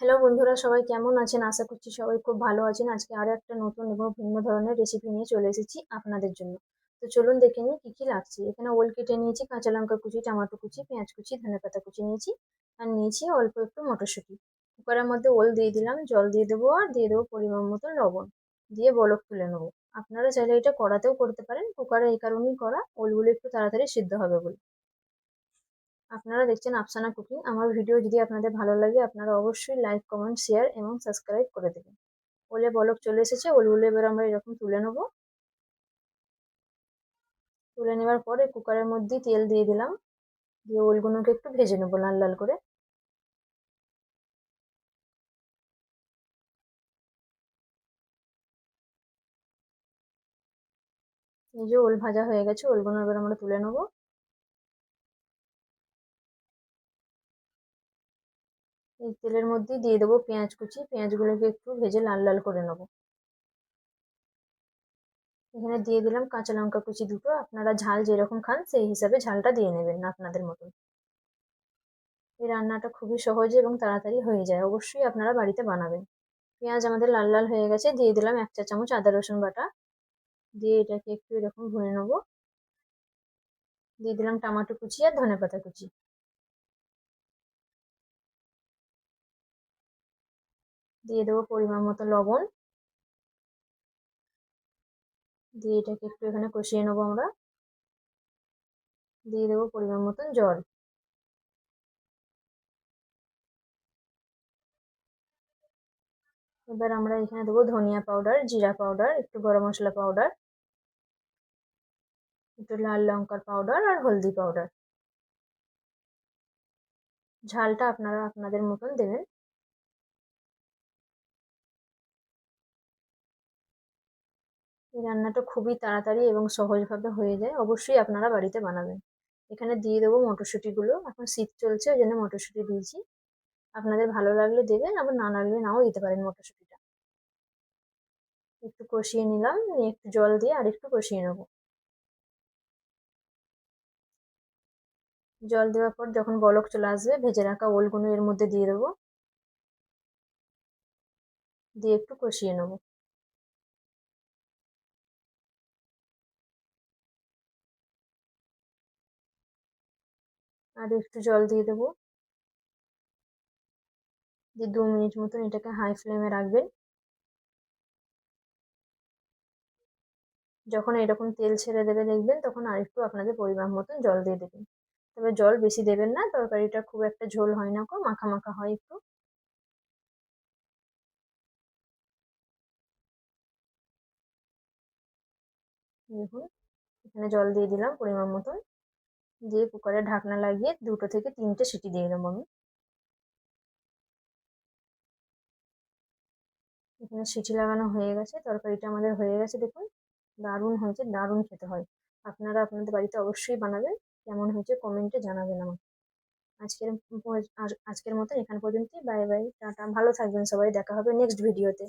Hello বন্ধুরা, সবাই কেমন আছেন? আশা করছি সবাই খুব ভালো আছেন। আজকে আরও একটা নতুন এবং ভিন্ন ধরনের রেসিপি নিয়ে চলে এসেছি আপনাদের জন্য। তো চলুন দেখে নিই কী কী লাগছে। এখানে ওল কেটে নিয়েছি, কাঁচা লঙ্কা কুচি, টমেটো কুচি, পেঁয়াজ কুচি, ধনে পাতা কুচি নিয়েছি আর নিয়েছি অল্প একটু মটরশুঁটি। কুকারের মধ্যে ওল দিয়ে দিলাম, জল দিয়ে দেবো আর দিয়ে দেবো পরিমাণ মতো লবণ। দিয়ে বলক তুলে নেব। আপনারা চাইলে এটা কড়াতেও করতে পারেন। কুকারে এই কারণেই করা। ওলগুলো একটু তাড়াতাড়ি সিদ্ধ হবে বলে। আপনারা দেখছেন আফসানা কুকিং। আমার ভিডিও যদি আপনাদের ভালো লাগে, আপনারা অবশ্যই লাইক, কমেন্ট, শেয়ার এবং সাবস্ক্রাইব করে দেবেন। ওলে বলক চলে এসেছে ওলগুলো এবার আমরা এরকম তুলে নেব। তুলে নেওয়ার পরে কুকারের মধ্যে তেল দিয়ে দিলাম। দিয়ে ওলগুলোকে একটু ভেজে নেব লাল লাল করে। এই যে ওল ভাজা হয়ে গেছে, ওলগুলো এবার আমরা তুলে নেব। এই তেলের মধ্যেই দিয়ে দেবো পেঁয়াজ কুচি। পেঁয়াজগুলোকে একটু ভেজে লাল লাল করে নেব। এখানে দিয়ে দিলাম কাঁচা লঙ্কা কুচি দুটো। আপনারা ঝাল যেরকম খান, সেই হিসাবে ঝালটা দিয়ে নেবেন আপনাদের মতন। এই রান্নাটা খুবই সহজে এবং তাড়াতাড়ি হয়ে যায়। অবশ্যই আপনারা বাড়িতে বানাবেন। পেঁয়াজ আমাদের লাল লাল হয়ে গেছে। দিয়ে দিলাম এক চা চামচ আদা রসুন বাটা। দিয়ে এটাকে একটু এরকম ভুনে নেব। দিয়ে দিলাম টমাটো কুচি আর ধনে পাতা কুচি। দিয়ে দেবো পরিমাণ মতো লবণ। দিয়ে এটাকে একটু এখানে কষিয়ে নেব আমরা। দিয়ে দেবো পরিমাণ মতন জল। এবার আমরা এখানে দেবো ধনিয়া পাউডার জিরা পাউডার একটু গরম মশলা পাউডার একটু লাল লঙ্কার পাউডার আর হলদি পাউডার ঝালটা আপনারা আপনাদের মতন দেবেন। এই রান্নাটা খুবই তাড়াতাড়ি এবং সহজভাবে হয়ে যায়, অবশ্যই আপনারা বাড়িতে বানাবেন। এখানে দিয়ে দেবো মটরশুঁটিগুলো, এখন শীত চলছে ওই জন্য মটরশুঁটি দিয়েছি। আপনাদের ভালো লাগলে দেবেন, আবার না লাগলে নাও দিতে পারেন মটরশুঁটিটা। একটু কষিয়ে নিলাম, নিয়ে একটু জল দিয়ে আর একটু কষিয়ে নেব। জল দেওয়ার পর যখন বলক চলে আসবে, ভেজে রাখা ওলগুলো এর মধ্যে দিয়ে দেবো। দিয়ে একটু কষিয়ে নেব। আর একটু জল দিয়ে দেবো। দিয়ে দু মিনিট মতন এটাকে হাই ফ্লেমে রাখবেন। যখন এরকম তেল ছেড়ে দেবে দেখবেন তখন আরেকটু আপনাদের পরিমাণ মতন জল দিয়ে দেবেন। তবে জল বেশি দেবেন না, তরকারিটা খুব একটা ঝোল হয় না কো, মাখা মাখা হয় একটু। দেখুন, এখানে জল দিয়ে দিলাম পরিমাণ মতন। দিয়ে কুকারে ঢাকনা লাগিয়ে দুটো থেকে তিনটে সিটি দিয়ে দেবো আমি। এখানে সিটি লাগানো হয়ে গেছে, তরকারিটা আমাদের হয়ে গেছে দেখুন, দারুণ হয়েছে, দারুণ খেতে হয়। আপনারা আপনাদের বাড়িতে অবশ্যই বানাবেন, কেমন হয়েছে কমেন্টে জানাবেন আমাকে। আজকের আজকের মতো এখান পর্যন্তই বাই বাই টাটা, ভালো থাকবেন সবাই, দেখা হবে নেক্সট ভিডিওতে